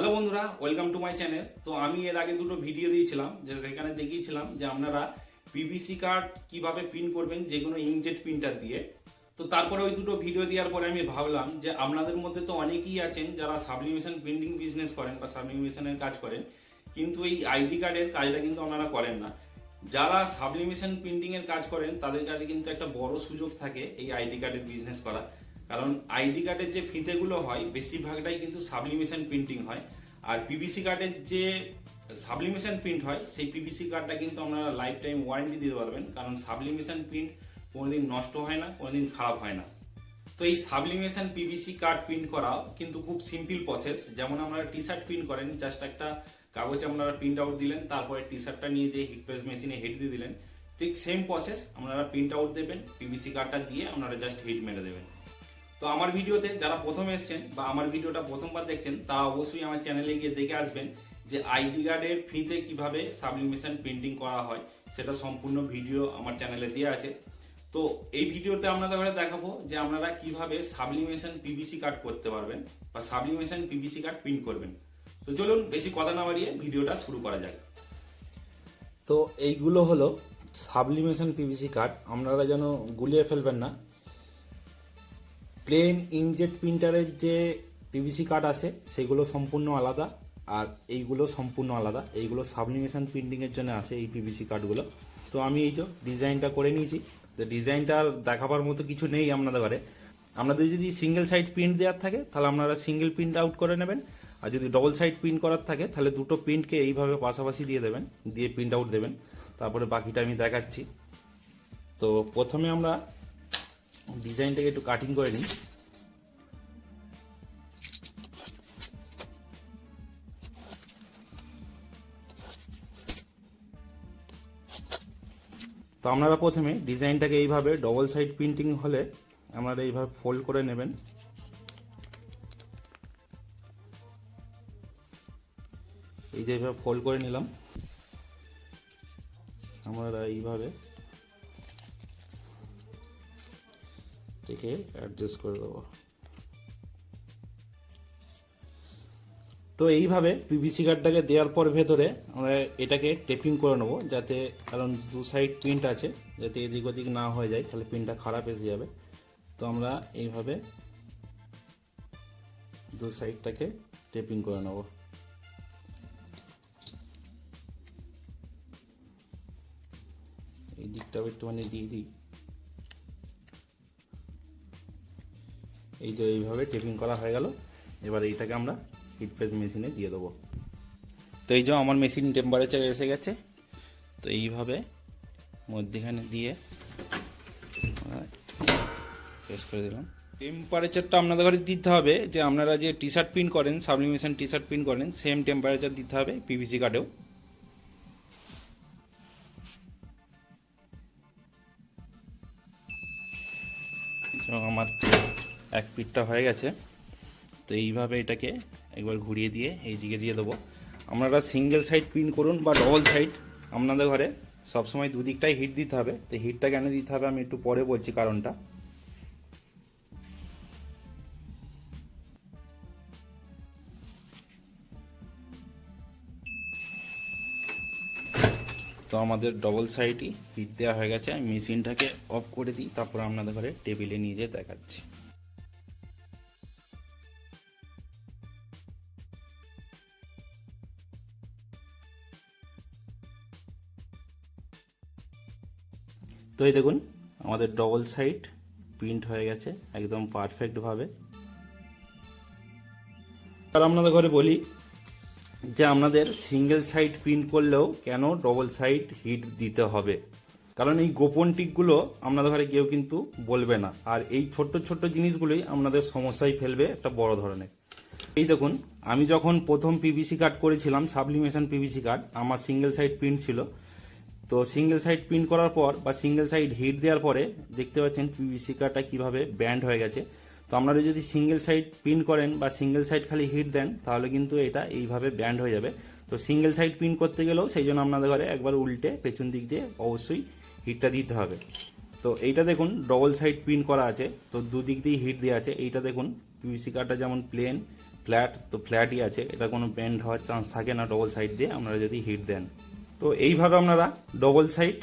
Hello বন্ধুরা welcome to my channel তো আমি এর আগে দুটো ভিডিও দিয়েছিলাম, যে সেখানে দেখিয়েছিলাম যে আপনারা পিভিসি কার্ড কীভাবে প্রিন্ট করবেন, যে কোনো ইংজেট প্রিন্টার দিয়ে। তো তারপরে ওই দুটো ভিডিও দেওয়ার পরে আমি ভাবলাম যে আপনাদের মধ্যে তো অনেকেই আছেন যারা সাবলিমেশন প্রিন্টিং বিজনেস করেন বা সাবলিমেশনের কাজ করেন, কিন্তু এই আইডি কার্ডের কাজটা কিন্তু আপনারা করেন না। যারা সাবলিমেশন প্রিন্টিং এর কাজ করেন, তাদের কাছে কিন্তু একটা বড় সুযোগ থাকে এই আইডি কার্ডের বিজনেস করা। কারণ আইডি কার্ডের যে ফিতেগুলো হয়, বেশিরভাগটাই কিন্তু সাবলিমেশন প্রিন্টিং হয়। আর পিভিসি কার্ডের যে সাবলিমেশন প্রিন্ট হয়, সেই পিভিসি কার্ডটা কিন্তু আপনারা লাইফ টাইম ওয়ারেন্টি দিতে পারবেন। কারণ সাবলিমেশন প্রিন্ট কোনোদিন নষ্ট হয় না, কোনোদিন খারাপ হয় না। তো এই সাবলিমেশন পিভিসি কার্ড প্রিন্ট করাও কিন্তু খুব সিম্পল প্রসেস যেমন আপনারা টি শার্ট প্রিন্ট করেন জাস্ট একটা কাগজে আপনারা প্রিন্ট আউট দিলেন, তারপরে টি শার্টটা নিয়ে যে হিট প্রেস মেশিনে হিট দিয়ে দিলেন, ঠিক সেম প্রসেস আপনারা প্রিন্ট আউট দেবেন পিভিসি কার্ডটা দিয়ে আপনারা জাস্ট হিট মেরে দেবেন। তো আমার ভিডিওতে যারা প্রথম এসছেন বা আমার ভিডিওটা প্রথমবার দেখছেন তা অবশ্যই আমার চ্যানেলে গিয়ে দেখে আসবেন যে আইডি কার্ডের ফ্রিতে কীভাবে সাবলিমেশন প্রিন্টিং করা হয়, সেটা সম্পূর্ণ ভিডিও আমার চ্যানেলে দেওয়া আছে। তো এই ভিডিওতে আপনাদের দেখাবো যে আপনারা কীভাবে সাবলিমেশন পিভিসি কার্ড করতে পারবেন বা সাবলিমেশন পিভিসি কার্ড প্রিন্ট করবেন। তো চলুন বেশি কথা না বাড়িয়ে ভিডিওটা শুরু করা যাক। তো এইগুলো হলো সাবলিমেশন পিভিসি কার্ড। আপনারা যেন গুলিয়ে ফেলবেন না। প্লেন ইনজেট প্রিন্টারের যে পিভিসি কার্ড আছে, সেগুলো সম্পূর্ণ আলাদা। আর এইগুলো সম্পূর্ণ আলাদা। এইগুলো সাবলিমেশন প্রিন্টিংয়ের জন্য আসে এই পিভিসি কার্ডগুলো তো আমি এই যে ডিজাইনটা করে নিয়েছি। তো ডিজাইনটা আর দেখাবার মতো কিছু নেই আপনাদের ঘরে। আপনাদের যদি সিঙ্গেল সাইড প্রিন্ট দেওয়ার থাকে, তাহলে আপনারা সিঙ্গেল প্রিন্ট আউট করে নেবেন। আর যদি ডবল সাইড প্রিন্ট করার থাকে, তাহলে দুটো প্রিন্টকে এইভাবে পাশাপাশি দিয়ে দেবেন, দিয়ে প্রিন্ট আউট দেবেন। তারপরে বাকিটা আমি দেখাচ্ছি। তো প্রথমে আমরা ডিজাইনটাকে একটু কাটিং করে নিই। তো আপনারা প্রথমে ডিজাইনটাকে এইভাবে ডবল সাইড প্রিন্টিং হলে আপনারা এইভাবে ফোল্ড করে নেবেন। এই যে এইভাবে ফোল্ড করে নিলাম। আমরা এইভাবে এটাকে অ্যাডজাস্ট করে দেবো। তো এইভাবে পিভিসি কার্ডটাকে দেওয়ার পর ভেতরে আমরা এটাকে টেপিং করে নেব, যাতে কারণ দু সাইড প্রিন্ট আছে, যাতে এদিক ওদিক না হয়ে যায়, তাহলে প্রিন্টটা খারাপ এসে যাবে। তো আমরা এইভাবে দু সাইডটাকে টেপিং করে নেব। এই দিকটাও একটুখানি দিয়ে দিই। এই যে এইভাবে টেপিং করা হয়ে গেল। এবার এইটাকে আমরা হিট প্রেস মেশিনে দিয়ে দেবো। তো এই যে আমার মেশিন টেম্পারেচার এসে গেছে। তো এইভাবে মধ্যেখানে দিয়ে প্রেস করে দিলাম। টেম্পারেচারটা আপনাদের ঘরে দিতে হবে যে আপনারা যে টি শার্ট প্রিন্ট করেন সাবলিমেশন টি শার্ট প্রিন্ট করেন সেম টেম্পারেচার দিতে হবে পিভিসি কার্ডেও আমার এক পিঠটা হয়ে গেছে। তো এইভাবে এটাকে একবার ঘুরিয়ে দিয়ে এই দিকে দিয়ে দেবো। আপনারা সিঙ্গেল সাইড প্রিন্ট করুন বা ডবল সাইড আপনাদের ঘরে। সবসময় দুদিকটাই হিট দিতে হবে। তো হিটটা কেন দিতে হবে আমি একটু পরে বলছি কারণটা। তো আমাদের ডবল সাইডই হিট দেওয়া হয়ে গেছে। আমি মেশিনটাকে অফ করে দিই, তারপর আপনাদের ঘরে টেবিলে নিয়ে যেয়ে দেখাচ্ছি। তো এই দেখুন, আমাদের ডবল সাইড প্রিন্ট হয়ে গেছে একদম পারফেক্টভাবে আর আপনাদের ঘরে বলি যে আপনাদের সিঙ্গেল সাইড প্রিন্ট করলেও কেন ডবল সাইড হিট দিতে হবে? কারণ এই গোপন টিকগুলো আপনাদের ঘরে কেউ কিন্তু বলবে না। আর এই ছোট্ট ছোট্ট জিনিসগুলোই আপনাদের সমস্যায় ফেলবে একটা বড় ধরনের। এই দেখুন, আমি যখন প্রথম পিভিসি কার্ড করেছিলাম সাবলিমেশন পিভিসি কার্ড আমার সিঙ্গেল সাইড প্রিন্ট ছিল। তো সিঙ্গেল সাইড প্রিন্ট করার পর বা সিঙ্গেল সাইড হিট দেওয়ার পরে দেখতে পাচ্ছেন পিভিসি কার্ডটা কীভাবে ব্যান্ড হয়ে গেছে। তো আপনারা যদি সিঙ্গেল সাইড প্রিন্ট করেন বা সিঙ্গেল সাইড খালি হিট দেন, তাহলে কিন্তু এটা এইভাবে ব্যান্ড হয়ে যাবে। তো সিঙ্গেল সাইড প্রিন্ট করতে গেলেও সেই জন্য আপনাদের ঘরে একবার উল্টে পেছন দিক দিয়ে অবশ্যই হিটটা দিতে হবে। তো এইটা দেখুন ডবল সাইড প্রিন্ট করা আছে, তো দুদিক দিয়েই হিট দেওয়া আছে। এইটা দেখুন পিভিসি কার্ডটা যেমন প্লেন ফ্ল্যাট তো ফ্ল্যাটই আছে। এটা কোনো ব্যান্ড হওয়ার চান্স থাকে না ডবল সাইড দিয়ে, আপনারা যদি হিট দেন। তো এইভাবে আপনারা ডবল সাইড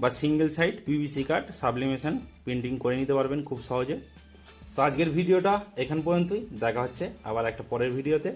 বা single side PVC card sublimation printing করে নিতে পারবেন খুব সহজে। তো আজকের ভিডিওটা এখান পর্যন্তই। দেখা হচ্ছে আবার একটা পরের ভিডিওতে।